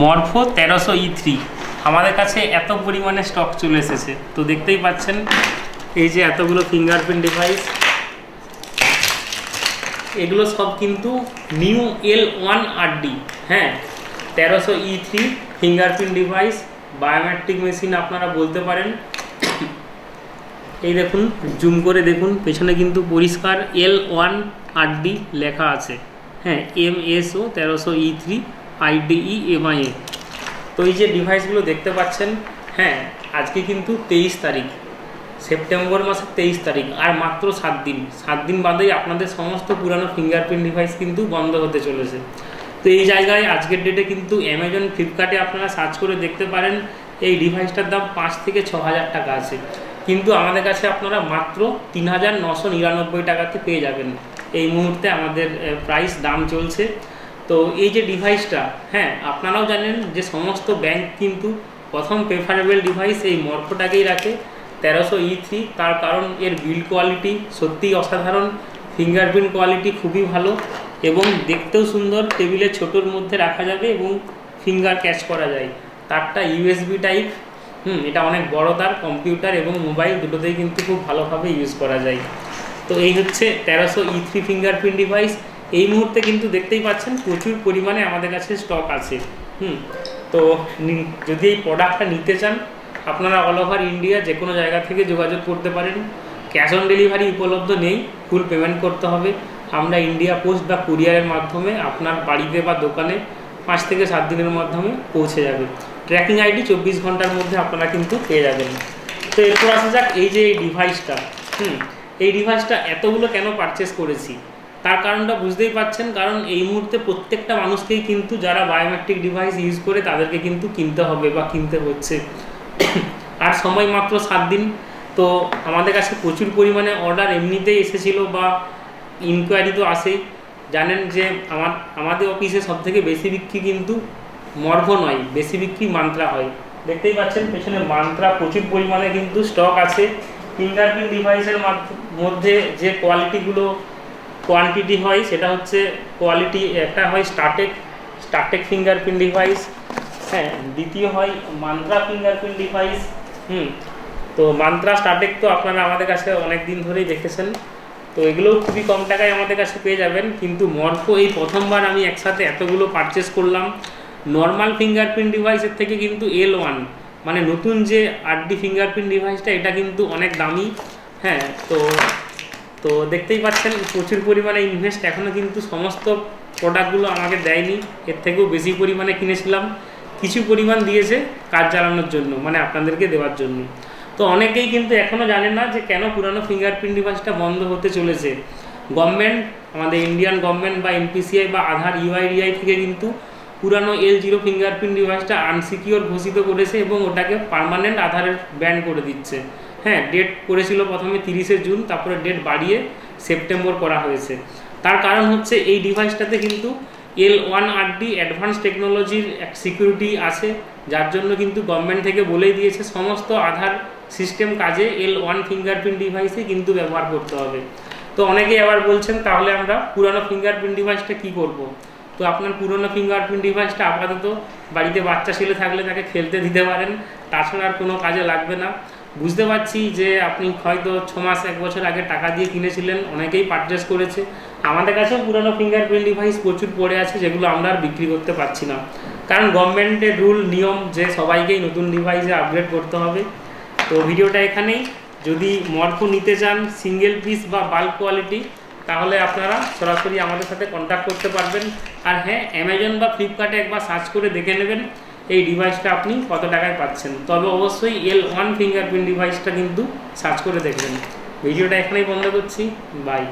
Morpho তেরোশো E three আমাদের কাছে এত পরিমাণে স্টক চলে এসেছে। তো দেখতেই পাচ্ছেন, এই যে এতগুলো ফিঙ্গারপ্রিন্ট ডিভাইস এগুলো সব কিন্তু নিউ এল ওয়ান ডি হ্যাঁ তেরোশো E three fingerprint device biometric machine আপনারা বলতে পারেন। এই দেখুন জুম করে দেখুন, পেছনে কিন্তু পরিষ্কার এল ওয়ান ডি লেখা আছে। হ্যাঁ এম এস ও তেরোশো ই থ্রি আইডিই এমআইএ তো এই যে ডিভাইসগুলো দেখতে পাচ্ছেন হ্যাঁ আজকে কিন্তু তেইশ তারিখ, সেপ্টেম্বর মাসের তেইশ তারিখ, আর মাত্র সাত দিন। সাত দিন বাদেই আপনাদের সমস্ত পুরানো ফিঙ্গারপ্রিন্ট ডিভাইস কিন্তু বন্ধ হতে চলেছে। তো এই জায়গায় আজকের ডেটে কিন্তু অ্যামাজন ফ্লিপকার্টে আপনারা সার্চ করে দেখতে পারেন, এই ডিভাইসটার দাম পাঁচ থেকে ছ হাজার টাকা আছে। কিন্তু আমাদের কাছে আপনারা মাত্র তিন হাজার নশো নিরানব্বই টাকাতে পেয়ে যাবেন। এই মুহূর্তে আমাদের প্রাইস দাম চলছে। তো এই যে ডিভাইসটা হ্যাঁ আপনারাও জানেন যে সমস্ত ব্যাংক কিন্তু প্রথম প্রেফারেবল ডিভাইস এই মর্ফোটাকেই রাখে, তেরোশো ই থ্রি তার কারণ এর বিল্ড কোয়ালিটি সত্যিই অসাধারণ ফিঙ্গারপ্রিন্ট কোয়ালিটি খুবই ভালো এবং দেখতেও সুন্দর টেবিলের ছোটোর মধ্যে রাখা যাবে এবং ফিঙ্গার ক্যাচ করা যায়। তারটা ইউএসবি টাইপ হুম, এটা অনেক বড় তার কম্পিউটার এবং মোবাইল দুটোতেই কিন্তু খুব ভালোভাবে ইউজ করা যায়। তো এই হচ্ছে তেরোশো ই থ্রি ফিঙ্গারপ্রিন্ট ডিভাইস এই মুহূর্তে কিন্তু দেখতেই পাচ্ছেন প্রচুর পরিমাণে আমাদের কাছে স্টক আছে। হুম, তো যদি এই প্রোডাক্টটা নিতে চান, আপনারা অল ওভার ইন্ডিয়া যে কোনো জায়গা থেকে যোগাযোগ করতে পারেন। ক্যাশ অন ডেলিভারি উপলব্ধ নেই ফুল পেমেন্ট করতে হবে। আমরা ইন্ডিয়া পোস্ট বা কুরিয়ারের মাধ্যমে আপনার বাড়িতে বা দোকানে পাঁচ থেকে সাত দিনের মাধ্যমে পৌঁছে যাবে। ট্র্যাকিং আইডি চব্বিশ ঘণ্টার মধ্যে আপনারা কিন্তু পেয়ে যাবেন। তো এরপর আসা যাক এই যে এই ডিভাইসটা হুম, এই ডিভাইসটা এতগুলো কেন পারচেস করেছি? তার কারণটা বুঝতেই পাচ্ছেন, কারণ এই মুহূর্তে প্রত্যেকটা মানুষকেই কিন্তু যারা বায়োমেট্রিক ডিভাইস ইউজ করে তাদেরকে কিন্তু কিনতে হবে বা কিনতে হচ্ছে। আর সময় মাত্র সাত দিন, তো আমাদের কাছে প্রচুর পরিমাণে অর্ডার এমনিতেই এসেছিল বা ইনকোয়ারি তো আসেই। জানেন যে আমার, আমাদের অফিসে সব থেকে বেশি বিক্রি কিন্তু মর্ভ নয়, বেশি বিক্রি মান্ত্রা হয়। দেখতেই পাচ্ছেন, পেছনে মান্ত্রা প্রচুর পরিমাণে কিন্তু স্টক আছে। ফিঙ্গারপ্রিন্ট ডিভাইসের মধ্যে যে কোয়ালিটিগুলো কোয়ান্টিটি হয়, সেটা হচ্ছে কোয়ালিটি একটা হয় স্টার্টেক স্টার্টেক ফিঙ্গারপ্রিন্ট ডিভাইস হ্যাঁ দ্বিতীয় হয় মান্ত্রা ফিঙ্গারপ্রিন্ট ডিভাইস হুম, তো মান্ত্রা স্টার্টেক তো আপনারা আমাদের কাছে অনেক দিন ধরেই দেখেছেন, তো এগুলোও খুবই কম টাকায় আমাদের কাছে পেয়ে যাবেন, কিন্তু মর্ফো এই প্রথমবার আমি একসাথে এতগুলো পারচেস করলাম নর্মাল ফিঙ্গারপ্রিন্ট ডিভাইসের থেকে কিন্তু এল ওয়ান মানে নতুন যে আটডি ফিঙ্গারপ্রিন্ট ডিভাইসটা এটা কিন্তু অনেক দামি হ্যাঁ তো তো দেখতেই পাচ্ছেন, প্রচুর পরিমাণে ইনভেস্ট এখনও কিন্তু সমস্ত প্রোডাক্টগুলো আমাকে দেয়নি। এর থেকেও বেশি পরিমাণে কিনেছিলাম। কিছু পরিমাণ দিয়েছে কাজ চালানোর জন্য মানে আপনাদেরকে দেওয়ার জন্য। তো অনেকেই কিন্তু এখনও জানেন না যে কেন পুরানো ফিঙ্গারপ্রিন্ট ডিভাইসটা বন্ধ হতে চলেছে। গভর্নমেন্ট, আমাদের ইন্ডিয়ান গভর্নমেন্ট বা এনপিসিআই বা আধার ইউআইডিআই থেকে কিন্তু পুরানো এল জিরো ফিঙ্গারপ্রিন্ট ডিভাইসটা আনসিকিওর ঘোষিত করেছে এবং ওটাকে পার্মানেন্ট আধারের ব্যান করে দিচ্ছে। হ্যাঁ ডেট করেছিল প্রথমে তিরিশে জুন, তারপরে ডেট বাড়িয়ে সেপ্টেম্বর করা হয়েছে। তার কারণ হচ্ছে এই ডিভাইসটাতে কিন্তু L one R D advance টেকনোলজির এক সিকিউরিটি আছে, যার জন্য কিন্তু গভর্নমেন্ট থেকে বলেই দিয়েছে সমস্ত আধার সিস্টেম কাজে এল ওয়ান ফিঙ্গারপ্রিন্ট ডিভাইসই কিন্তু ব্যবহার করতে হবে। তো অনেকেই আবার বলছেন, তাহলে আমরা পুরানো ফিঙ্গারপ্রিন্ট ডিভাইসটা কি করব। তো আপনার পুরনো ফিঙ্গারপ্রিন্ট ডিভাইসটা আপাতত বাড়িতে বাচ্চা ছেলে থাকলে তাকে খেলতে দিতে পারেন, তাছাড়া আর কোনো কাজে লাগবে না। বুঝতে পারছি যে আপনি হয়তো ছ মাস, এক বছর আগে টাকা দিয়ে কিনেছিলেন, অনেকেই পারচেস করেছে। আমাদের কাছেও পুরনো ফিঙ্গারপ্রিন্ট ডিভাইস প্রচুর পড়ে আছে, যেগুলো আমরা আর বিক্রি করতে পারছি না। কারণ গভর্নমেন্টের রুল নিয়ম যে সবাইকেই নতুন ডিভাইসে আপগ্রেড করতে হবে। তো ভিডিওটা এখানেই। যদি মরফো নিতে চান সিঙ্গেল পিস বা বাল্ক কোয়ালিটি তাহলে আপনারা সরাসরি আমাদের সাথে কন্ট্যাক্ট করতে পারবেন। আর হ্যাঁ অ্যামাজন বা ফ্লিপকার্টে একবার সার্চ করে দেখে নেবেন। এই ডিভাইসটা আপনি কত টাকায় পাচ্ছেন? তবে অবশ্যই এল ওয়ান ফিঙ্গারপ্রিন্ট ডিভাইসটা কিন্তু সার্চ করে দেখবেন। ভিডিওটা এখানেই বন্ধ করছি। বাই